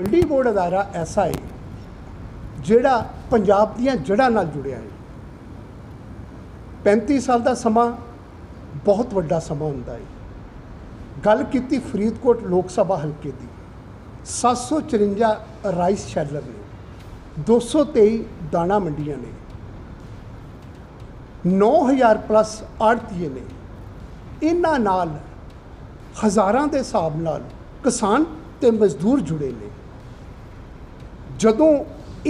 ਮੰਡੀ ਬੋਰਡ ਅਦਾਰਾ ਐਸਾ ਹੈ ਜਿਹੜਾ ਪੰਜਾਬ ਦੀਆਂ ਜੜ੍ਹਾਂ ਨਾਲ ਜੁੜਿਆ ਹੈ। 35 ਸਾਲ ਦਾ ਸਮਾਂ ਬਹੁਤ ਵੱਡਾ ਸਮਾਂ ਹੁੰਦਾ ਹੈ। ਗੱਲ ਕੀਤੀ ਫਰੀਦਕੋਟ ਲੋਕ ਸਭਾ ਹਲਕੇ ਦੀ 754 ਰਾਈਸ ਸ਼ੈਲਰ ਨੇ 223 ਦਾਣਾ ਮੰਡੀਆਂ ਨੇ 9000 ਪਲੱਸ ਆੜਤੀਏ ਨੇ। ਇਹਨਾਂ ਨਾਲ ਹਜ਼ਾਰਾਂ ਦੇ ਹਿਸਾਬ ਨਾਲ ਕਿਸਾਨ ਤੇ ਮਜ਼ਦੂਰ ਜੁੜੇ ਨੇ। ਜਦੋਂ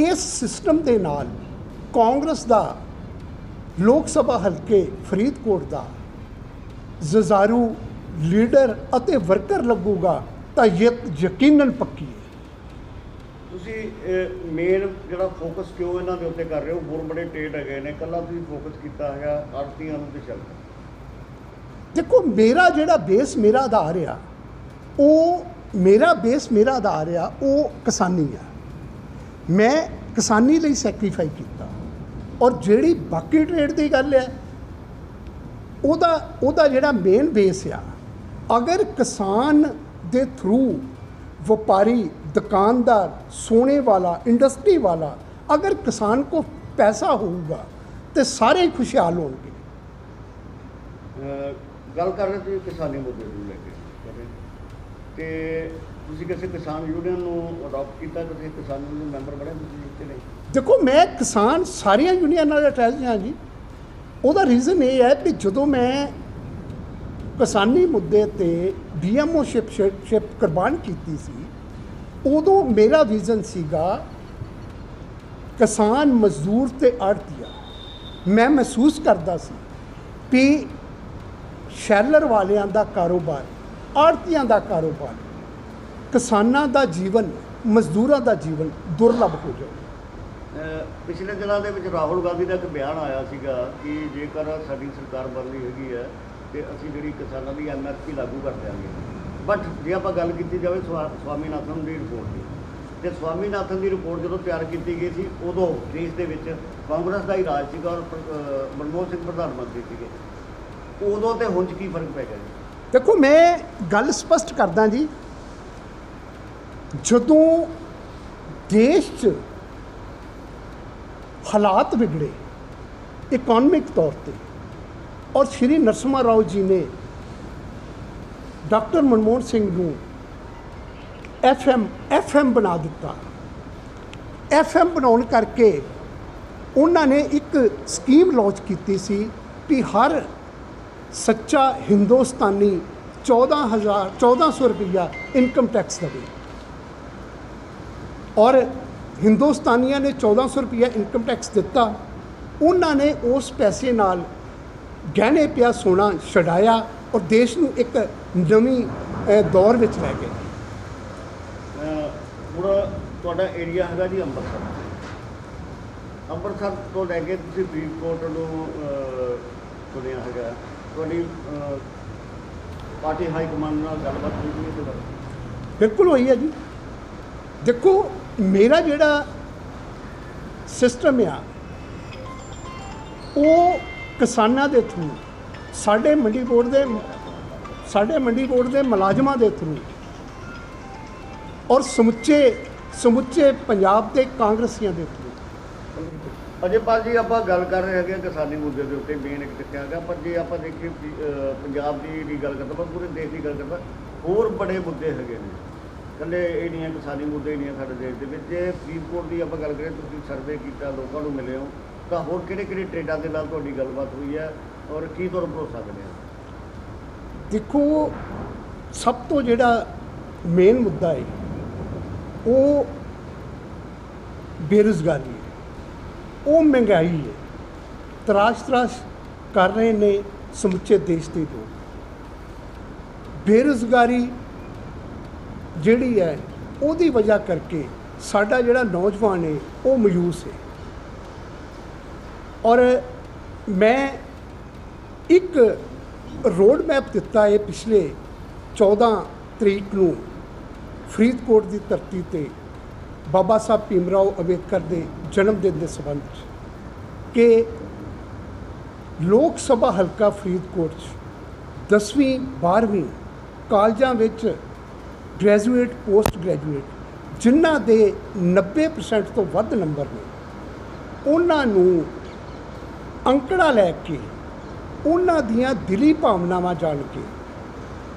ਇਸ ਸਿਸਟਮ ਦੇ ਨਾਲ ਕਾਂਗਰਸ ਦਾ ਲੋਕ ਸਭਾ ਹਲਕੇ ਫਰੀਦਕੋਟ ਦਾ ਜ਼ਜ਼ਾਰੂ ਲੀਡਰ ਅਤੇ ਵਰਕਰ ਲੱਗੂਗਾ ਤਾਂ ਜਿੱਤ ਯਕੀਨਨ ਪੱਕੀ ਹੈ। ਤੁਸੀਂ ਮੇਨ ਜਿਹੜਾ ਫੋਕਸ ਕਿਉਂ ਇਹਨਾਂ ਦੇ ਉੱਤੇ ਕਰ ਰਹੇ ਹੋ? ਹੋਰ ਬੜੇ ਟੇਟ ਹੈਗੇ ਨੇ। ਕੱਲਾ ਤੁਸੀਂ ਫੋਕਸ ਕੀਤਾ ਹੈਗਾ ਆੜਤੀਆਂ ਨੂੰ ਤੇ ਚੱਲ ਦੇਖੋ ਮੇਰਾ ਜਿਹੜਾ ਬੇਸ ਮੇਰਾ ਆਧਾਰ ਆ ਉਹ ਮੇਰਾ ਬੇਸ ਮੇਰਾ ਆਧਾਰ ਆ ਉਹ ਕਿਸਾਨੀ ਆ। ਮੈਂ ਕਿਸਾਨੀ ਲਈ ਸੈਕਰੀਫਾਈ ਕੀਤਾ। ਔਰ ਜਿਹੜੀ ਬਾਕੀ ਟ੍ਰੇਡ ਦੀ ਗੱਲ ਹੈ, ਉਹਦਾ ਉਹਦਾ ਜਿਹੜਾ ਮੇਨ ਬੇਸ ਆ, ਅਗਰ ਕਿਸਾਨ ਦੇ ਥਰੂ ਵਪਾਰੀ, ਦੁਕਾਨਦਾਰ, ਸੋਨੇ ਵਾਲਾ ਇੰਡਸਟਰੀ ਵਾਲਾ, ਅਗਰ ਕਿਸਾਨ ਕੋ ਪੈਸਾ ਹੋਊਗਾ ਤੇ ਸਾਰੇ ਹੀ ਖੁਸ਼ਹਾਲ ਹੋਣਗੇ। ਗੱਲ ਕਰ ਰਹੇ ਤੁਸੀਂ ਕਿਸਾਨੀ ਮੁੱਦੇ ਨੂੰ ਲੈ ਕੇ। ਤੇ ਤੁਸੀਂ ਕਿਸੇ ਕਿਸਾਨ ਯੂਨੀਅਨ ਨੂੰ ਅਡਾਪਟ ਕੀਤਾ, ਕਿਸੇ ਕਿਸਾਨ ਯੂਨੀਅਨ ਮੈਂਬਰ ਬਣੇ, ਤੁਸੀਂ ਕਿ ਨਹੀਂ। ਦੇਖੋ, ਮੈਂ ਕਿਸਾਨ ਸਾਰੀਆਂ ਯੂਨੀਅਨਾਂ ਨਾਲ ਅਟੈਚ ਹਾਂ ਜੀ। ਉਹਦਾ ਰੀਜ਼ਨ ਇਹ ਹੈ ਕਿ ਜਦੋਂ ਮੈਂ ਕਿਸਾਨੀ ਮੁੱਦੇ ਤੇ ਡੀਐਮਓ ਸ਼ਿਪ ਸ਼ਿਪ ਕੁਰਬਾਨ ਕੀਤੀ ਸੀ, ਉਦੋਂ ਮੇਰਾ ਵਿਜ਼ਨ ਸੀਗਾ ਕਿਸਾਨ ਮਜ਼ਦੂਰ ਤੇ ਆੜਤੀਆ ਮੈਂ ਮਹਿਸੂਸ ਕਰਦਾ ਸੀ ਕਿ ਸ਼ੈਲਰ ਵਾਲਿਆਂ ਦਾ ਕਾਰੋਬਾਰ ਆੜਤੀਆਂ ਦਾ ਕਾਰੋਬਾਰ ਕਿਸਾਨਾਂ ਦਾ ਜੀਵਨ ਮਜ਼ਦੂਰਾਂ ਦਾ ਜੀਵਨ ਦੁਰਲਭ ਹੋ ਅਹ ਪਿਛਲੇ ਦਿਨਾਂ ਦੇ ਵਿੱਚ ਰਾਹੁਲ ਗਾਂਧੀ ਦਾ ਇੱਕ ਬਿਆਨ ਆਇਆ ਸੀਗਾ ਕਿ ਜੇਕਰ ਸਾਡੀ ਸਰਕਾਰ ਬਣਦੀ ਹੈਗੀ ਹੈ ਤੇ ਅਸੀਂ ਜਿਹੜੀ ਕਿਸਾਨਾਂ ਦੀ ਐਮਐਸਪੀ ਲਾਗੂ ਕਰ ਦਿਆਂਗੇ। ਬਟ ਜੇ ਆਪਾਂ ਗੱਲ ਕੀਤੀ ਜਾਵੇ ਸਵਾ- ਸਵਾਮੀਨਾਥਨ ਦੀ ਰਿਪੋਰਟ ਦੀ ਤੇ ਸਵਾਮੀਨਾਥਨ ਦੀ ਰਿਪੋਰਟ ਜਦੋਂ ਤਿਆਰ ਕੀਤੀ ਗਈ ਸੀ ਉਦੋਂ ਦੇਸ਼ ਦੇ ਵਿੱਚ ਕਾਂਗਰਸ ਦਾ ਹੀ ਰਾਜ ਸੀਗਾ ਔਰ ਮਨਮੋਹਨ ਸਿੰਘ ਪ੍ਰਧਾਨ ਮੰਤਰੀ ਸੀਗੇ। ਉਦੋਂ ਤੇ ਹੁਣ 'ਚ ਕੀ ਫ਼ਰਕ ਪੈ ਗਿਆ ਦੇਖੋ ਮੈਂ ਗੱਲ ਸਪਸ਼ਟ ਕਰਦਾ ਜੀ ਜਦੋਂ ਦੇਸ਼ 'ਚ ਹਾਲਾਤ ਵਿਗੜੇ ਇਕਨੋਮਿਕ ਤੌਰ ਤੇ, ਔਰ ਸ਼੍ਰੀ ਨਰਸਿਮਹਾ ਰਾਓ ਜੀ ਨੇ ਡਾਕਟਰ ਮਨਮੋਹਨ ਸਿੰਘ ਨੂੰ ਐਫਐਮ ਐਫਐਮ ਬਣਾ ਦਿੱਤਾ। ਐਫਐਮ ਬਣਾਉਣ ਕਰਕੇ ਉਹਨਾਂ ਨੇ ਇੱਕ ਸਕੀਮ ਲਾਂਚ ਕੀਤੀ ਸੀ ਕਿ ਹਰ ਸੱਚਾ ਹਿੰਦੁਸਤਾਨੀ 14000 1400 ਰੁਪਈਆ ਇਨਕਮ ਟੈਕਸ ਦੇਵੇ। ਔਰ ਹਿੰਦੁਸਤਾਨੀਆਂ ਨੇ 1400 ਰੁਪਈਆ ਇਨਕਮ ਟੈਕਸ ਦਿੱਤਾ। ਉਹਨਾਂ ਨੇ ਉਸ ਪੈਸੇ ਨਾਲ ਗਹਿਣੇ ਪਿਆ ਸੋਨਾ ਛਡਾਇਆ ਔਰ ਦੇਸ਼ ਨੂੰ ਇੱਕ ਨਵੀਂ ਦੌਰ ਵਿੱਚ ਲੈ ਗਏ। ਹੁਣ ਤੁਹਾਡਾ ਏਰੀਆ ਹੈਗਾ ਜੀ ਅੰਮ੍ਰਿਤਸਰ। ਅੰਮ੍ਰਿਤਸਰ ਤੋਂ ਲੈ ਕੇ ਤੁਸੀਂ ਫਰੀਦਕੋਟ ਨੂੰ ਚੁਣਿਆ ਹੈਗਾ। ਤੁਹਾਡੀ ਪਾਰਟੀ ਹਾਈ ਕਮਾਂਡ ਨਾਲ ਗੱਲਬਾਤ ਹੋਈ ਬਾਰੇ ਬਿਲਕੁਲ ਹੋਈ ਹੈ ਜੀ। ਦੇਖੋ ਮੇਰਾ ਜਿਹੜਾ ਸਿਸਟਮ ਆ, ਉਹ ਕਿਸਾਨਾਂ ਦੇ ਥਰੂ ਸਾਡੇ ਮੰਡੀ ਬੋਰਡ ਦੇ, ਸਾਡੇ ਮੰਡੀ ਬੋਰਡ ਦੇ ਮੁਲਾਜ਼ਮਾਂ ਦੇ ਥਰੂ ਔਰ ਸਮੁੱਚੇ ਸਮੁੱਚੇ ਪੰਜਾਬ ਦੇ ਕਾਂਗਰਸੀਆਂ ਦੇ ਥਰੂ ਅਜੇਪਾਲ ਜੀ ਆਪਾਂ ਗੱਲ ਕਰ ਰਹੇ ਹੈਗੇ ਹਾਂ ਕਿਸਾਨੀ ਮੁੱਦੇ ਦੇ ਉੱਤੇ ਮੇਨ ਇੱਕ ਚੱਕਿਆ ਗਿਆ ਪਰ ਜੇ ਆਪਾਂ ਦੇਖੀਏ ਪੰਜਾਬ ਦੀ ਦੀ ਗੱਲ ਕਰਦਾ ਪਰ ਪੂਰੇ ਦੇਸ਼ ਦੀ ਗੱਲ ਕਰਦਾ, ਹੋਰ ਬੜੇ ਮੁੱਦੇ ਹੈਗੇ ਨੇ। ਇਕੱਲੇ ਇਹ ਨਹੀਂ ਹੈ ਕਿਸਾਨੀ ਮੁੱਦੇ ਨਹੀਂ ਹੈ ਸਾਡੇ ਦੇਸ਼ ਦੇ ਵਿੱਚ। ਜੇ ਫਰੀਦਕੋਟ ਦੀ ਆਪਾਂ ਗੱਲ ਕਰੀਏ, ਤੁਸੀਂ ਸਰਵੇ ਕੀਤਾ, ਲੋਕਾਂ ਨੂੰ ਮਿਲੇ ਹੋ, ਤਾਂ ਹੋਰ ਕਿਹੜੇ ਕਿਹੜੇ ਟ੍ਰੇਡਾਂ ਦੇ ਨਾਲ ਤੁਹਾਡੀ ਗੱਲਬਾਤ ਹੋਈ ਹੈ ਔਰ ਕੀ ਤੁਹਾਨੂੰ ਭਰੋਸਾ ਮਿਲਿਆ? ਦੇਖੋ, ਸਭ ਤੋਂ ਜਿਹੜਾ ਮੇਨ ਮੁੱਦਾ ਹੈ, ਉਹ ਬੇਰੁਜ਼ਗਾਰੀ ਹੈ। ਉਹ ਮਹਿੰਗਾਈ ਹੈ। ਤਰਾਸ਼ ਤਰਾਸ਼ ਕਰ ਰਹੇ ਨੇ ਸਮੁੱਚੇ ਦੇਸ਼ ਦੇ ਲੋਕ। ਬੇਰੁਜ਼ਗਾਰੀ ਜਿਹੜੀ ਹੈ, ਉਹਦੀ ਵਜ੍ਹਾ ਕਰਕੇ ਸਾਡਾ ਜਿਹੜਾ ਨੌਜਵਾਨ ਹੈ, ਉਹ ਮਯੂਸ ਹੈ। ਔਰ ਮੈਂ ਇੱਕ ਰੋਡ ਮੈਪ ਦਿੱਤਾ ਹੈ ਪਿਛਲੇ 14 ਤਰੀਕ ਨੂੰ, ਫਰੀਦਕੋਟ ਦੀ ਧਰਤੀ ਤੇ ਬਾਬਾ ਸਾਹਿਬ ਭੀਮਰਾਓ ਅੰਬੇਦਕਰ ਦੇ ਜਨਮ ਦਿਨ ਦੇ ਸੰਬੰਧ 'ਚ ਕਿ ਲੋਕ ਸਭਾ ਹਲਕਾ ਫਰੀਦਕੋਟ 'ਚ 10ਵੀਂ 12ਵੀਂ ਕਾਲਜਾਂ ਵਿੱਚ ਗ੍ਰੈਜੂਏਟ ਪੋਸਟ ਗ੍ਰੈਜੂਏਟ ਜਿਨ੍ਹਾਂ ਦੇ 90% ਤੋਂ ਵੱਧ ਨੰਬਰ ਨੇ, ਉਹਨਾਂ ਨੂੰ ਅੰਕੜਾ ਲੈ ਕੇ, ਉਹਨਾਂ ਦੀਆਂ ਦਿਲੀ ਭਾਵਨਾਵਾਂ ਜਾਣ ਕੇ,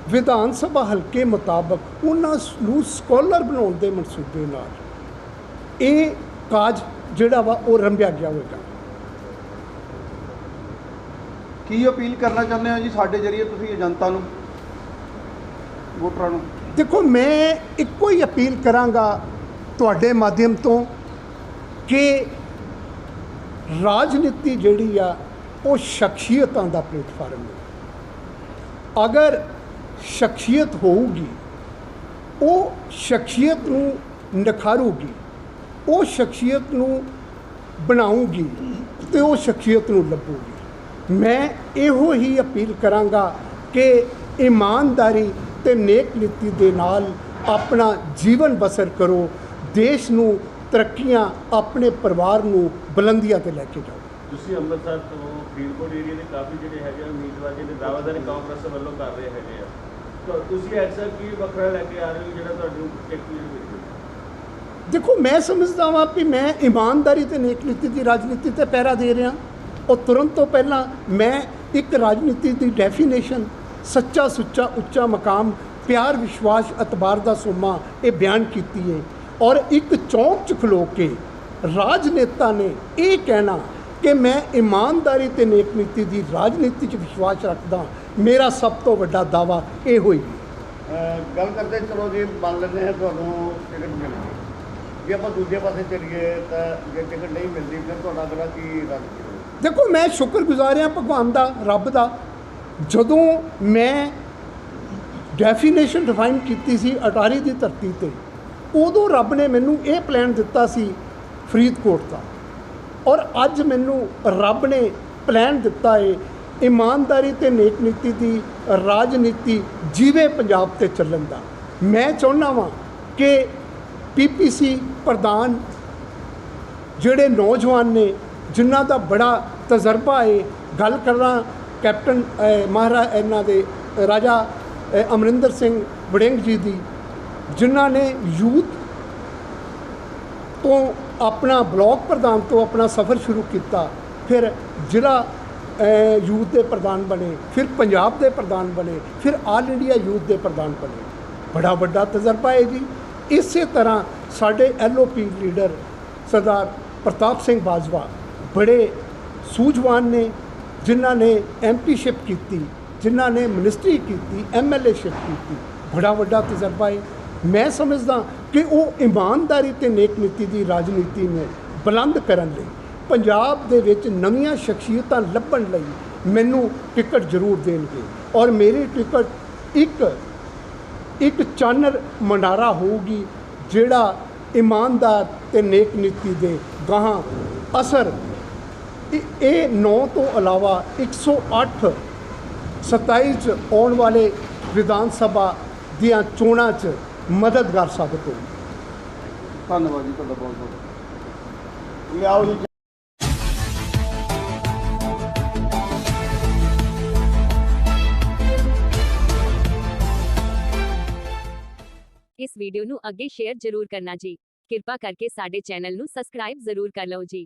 ਵਿਧਾਨ ਸਭਾ ਹਲਕੇ ਮੁਤਾਬਕ ਉਹਨਾਂ ਨੂੰ ਸਕਾਲਰ ਬਣਾਉਣ ਦੇ ਮਨਸੂਬੇ ਨਾਲ ਇਹ ਕਾਜ ਜਿਹੜਾ ਵਾ ਉਹ ਰੰਭਿਆ ਗਿਆ ਹੋਵੇਗਾ ਕੀ ਅਪੀਲ ਕਰਨਾ ਚਾਹੁੰਦੇ ਹੋ ਜੀ ਸਾਡੇ ਜਰੀਏ ਤੁਸੀਂ ਜਨਤਾ ਨੂੰ, ਵੋਟਰਾਂ ਨੂੰ? ਦੇਖੋ, ਮੈਂ ਇੱਕੋ ਹੀ ਅਪੀਲ ਕਰਾਂਗਾ ਤੁਹਾਡੇ ਮਾਧਿਅਮ ਤੋਂ ਕਿ ਰਾਜਨੀਤੀ ਜਿਹੜੀ ਆ, ਉਹ ਸ਼ਖਸੀਅਤਾਂ ਦਾ ਪਲੇਟਫਾਰਮ ਹੈ ਅਗਰ ਸ਼ਖਸੀਅਤ ਹੋਊਗੀ, ਉਹ ਸ਼ਖਸੀਅਤ ਨੂੰ ਨਿਖਾਰੂਗੀ, ਉਹ ਸ਼ਖਸੀਅਤ ਨੂੰ ਬਣਾਊਗੀ ਤੇ ਉਹ ਸ਼ਖਸੀਅਤ ਨੂੰ ਲੱਭੂਗੀ। ਮੈਂ ਇਹੋ ਹੀ ਅਪੀਲ ਕਰਾਂਗਾ ਕਿ ਇਮਾਨਦਾਰੀ ਤੇ ਨੇਕ ਨੀਤੀ ਦੇ ਨਾਲ ਆਪਣਾ ਜੀਵਨ ਬਸਰ ਕਰੋ ਦੇਸ਼ ਨੂੰ ਤਰੱਕੀਆਂ ਆਪਣੇ ਪਰਿਵਾਰ ਨੂੰ ਬੁਲੰਦੀਆਂ ਤੇ ਲੈ ਕੇ ਜਾਓ। ਤੁਸੀਂ ਅੰਮ੍ਰਿਤਸਰ ਤੋਂ ਫਰੀਦਕੋਟ ਏਰੀਆ ਦੇ ਕਾਫੀ ਜਿਹੜੇ ਹੈਗੇ ਆ ਉਮੀਦਵਾਰ ਜਿਹੜੇ ਦਾਅਵੇਦਾਰੀ ਕਾਂਗਰਸ ਵੱਲੋਂ ਕਰ ਰਹੇ ਹੈਗੇ ਆ। ਤਾਂ ਤੁਸੀਂ ਐਸਾ ਕੀ ਵੱਖਰਾ ਲੈ ਕੇ ਆ ਰਹੇ ਹੋ ਜਿਹੜਾ ਤੁਹਾਨੂੰ ਹੈ ਦੇਖੋ ਮੈਂ ਸਮਝਦਾ ਵਾਂ ਕਿ ਮੈਂ ਇਮਾਨਦਾਰੀ ਤੇ ਨੇਕ ਨੀਤੀ ਦੀ ਰਾਜਨੀਤੀ ਤੇ ਪਹਿਰਾ ਦੇ ਰਿਹਾ। ਉਹ ਤੁਰੰਤ ਤੋਂ ਪਹਿਲਾਂ ਮੈਂ ਇੱਕ ਰਾਜਨੀਤੀ ਦੀ ਡੈਫੀਨੇਸ਼ਨ ਸੱਚਾ ਸੁੱਚਾ ਉੱਚਾ ਮਕਾਮ ਪਿਆਰ ਵਿਸ਼ਵਾਸ ਅਤਬਾਰ ਦਾ ਸੋਮਾ ਇਹ ਬਿਆਨ ਕੀਤੀ ਹੈ ਔਰ ਇੱਕ ਚੌਂਕ 'ਚ ਖਲੋ ਕੇ ਰਾਜਨੇਤਾ ਨੇ ਇਹ ਕਹਿਣਾ ਕਿ ਮੈਂ ਇਮਾਨਦਾਰੀ ਤੇ ਨੇਕ ਨੀਤੀ ਦੀ ਰਾਜਨੀਤੀ 'ਚ ਵਿਸ਼ਵਾਸ ਰੱਖਦਾ ਮੇਰਾ ਸਭ ਤੋਂ ਵੱਡਾ ਦਾਵਾ ਇਹ ਹੋਈ ਗੱਲ ਕਰਦੇ ਚਲੋ ਜੀ ਮੰਨ ਲੈਂਦੇ ਹਾਂ ਤੁਹਾਨੂੰ ਟਿਕਟ ਮਿਲ ਗਈ। ਜੇ ਆਪਾਂ ਦੂਜੇ ਪਾਸੇ ਚੱਲੀਏ ਤਾਂ ਜੇ ਟਿਕਟ ਨਹੀਂ ਮਿਲਦੀ ਫਿਰ ਤੁਹਾਡਾ ਅਗਲਾ ਕੀ ਹੋਊ ਦੇਖੋ ਮੈਂ ਸ਼ੁਕਰਗੁਜ਼ਾਰ ਹਾਂ ਭਗਵਾਨ ਦਾ ਰੱਬ ਦਾ ਜਦੋਂ ਮੈਂ ਡੈਫੀਨੇਸ਼ਨ ਡਿਫਾਈਨ ਕੀਤੀ ਸੀ ਅਟਾਰੀ ਦੀ ਧਰਤੀ ਤੇ, ਉਦੋਂ ਰੱਬ ਨੇ ਮੈਨੂੰ ਇਹ ਪਲਾਨ ਦਿੱਤਾ ਸੀ ਫਰੀਦਕੋਟ ਦਾ। ਔਰ ਅੱਜ ਮੈਨੂੰ ਰੱਬ ਨੇ ਪਲਾਨ ਦਿੱਤਾ ਹੈ ਇਮਾਨਦਾਰੀ ਤੇ ਨੇਕ ਨੀਤੀ ਦੀ, ਰਾਜਨੀਤੀ ਜੀਵੇ ਪੰਜਾਬ ਤੇ ਚੱਲਣ ਦਾ। ਮੈਂ ਚਾਹੁੰਦਾ ਵਾਂ ਕਿ ਪੀਪੀਸੀ ਪ੍ਰਧਾਨ ਜਿਹੜੇ ਨੌਜਵਾਨ ਨੇ, ਜਿਨ੍ਹਾਂ ਦਾ ਬੜਾ ਤਜਰਬਾ ਹੈ ਗੱਲ ਕਰਾਂ ਕੈਪਟਨ ਮਹਾਰਾ, ਇਹਨਾਂ ਦੇ ਰਾਜਾ ਅਮਰਿੰਦਰ ਸਿੰਘ ਵੜਿੰਗ ਜੀ ਦੀ, ਜਿਨ੍ਹਾਂ ਨੇ ਯੂਥ ਤੋਂ ਆਪਣਾ ਬਲਾਕ ਪ੍ਰਧਾਨ ਤੋਂ ਆਪਣਾ ਸਫ਼ਰ ਸ਼ੁਰੂ ਕੀਤਾ, ਫਿਰ ਜ਼ਿਲ੍ਹਾ ਯੂਥ ਦੇ ਪ੍ਰਧਾਨ ਬਣੇ, ਫਿਰ ਪੰਜਾਬ ਦੇ ਪ੍ਰਧਾਨ ਬਣੇ, ਫਿਰ ਆਲ ਇੰਡੀਆ ਯੂਥ ਦੇ ਪ੍ਰਧਾਨ ਬਣੇ। ਬੜਾ ਵੱਡਾ ਤਜਰਬਾ ਹੈ ਜੀ। ਇਸੇ ਤਰ੍ਹਾਂ ਸਾਡੇ ਐਲਓਪੀ ਲੀਡਰ ਸਰਦਾਰ ਪ੍ਰਤਾਪ ਸਿੰਘ ਬਾਜਵਾ ਬੜੇ ਸੂਝਵਾਨ ਨੇ ਜਿਨ੍ਹਾਂ ਨੇ ਐਮਪੀਸ਼ਿਪ ਕੀਤੀ, ਜਿਨ੍ਹਾਂ ਨੇ ਮਿਨਿਸਟਰੀ ਕੀਤੀ ਐਮਐਲਏਸ਼ਿਪ ਕੀਤੀ, ਬੜਾ ਵੱਡਾ ਤਜਰਬਾ ਹੈ। ਮੈਂ ਸਮਝਦਾ ਕਿ ਉਹ ਇਮਾਨਦਾਰੀ ਤੇ ਨੇਕ ਨੀਤੀ ਦੀ ਰਾਜਨੀਤੀ ਨੂੰ ਬੁਲੰਦ ਕਰਨ ਲਈ, ਪੰਜਾਬ ਦੇ ਵਿੱਚ ਨਵੀਆਂ ਸ਼ਖਸੀਅਤਾਂ ਲੱਭਣ ਲਈ ਮੈਨੂੰ ਟਿਕਟ ਜ਼ਰੂਰ ਦੇਣਗੇ। ਔਰ ਮੇਰੀ ਟਿਕਟ ਇੱਕ ਇੱਕ ਚਾਨਰ ਮੰਡਾਰਾ ਹੋਊਗੀ, ਜਿਹੜਾ ਇਮਾਨਦਾਰ ਤੇ ਨੇਕ ਨੀਤੀ ਦੇ ਗਾਹਾਂ ਅਸਰ ਇਹ- ਇਹ 9 ਤੋਂ ਇਲਾਵਾ 108 27 ਚ ਆਉਣ ਵਾਲੇ ਵਿਧਾਨ ਸਭਾ ਦੀਆਂ ਚੋਣਾਂ 'ਚ ਮਦਦਗਾਰ ਸਾਬਤ ਹੋਊਗੀ ਧੰਨਵਾਦ ਜੀ ਤੁਹਾਡਾ ਬਹੁਤ ਬਹੁਤ। ਲਿਆਓ ਜੀ। ਇਸ ਵੀਡੀਓ ਨੂੰ ਅੱਗੇ ਸ਼ੇਅਰ ਜ਼ਰੂਰ ਕਰਨਾ ਜੀ। ਕਿਰਪਾ ਕਰਕੇ ਸਾਡੇ ਚੈਨਲ ਨੂੰ ਸਬਸਕ੍ਰਾਈਬ ਜ਼ਰੂਰ ਕਰ ਲਓ ਜੀ।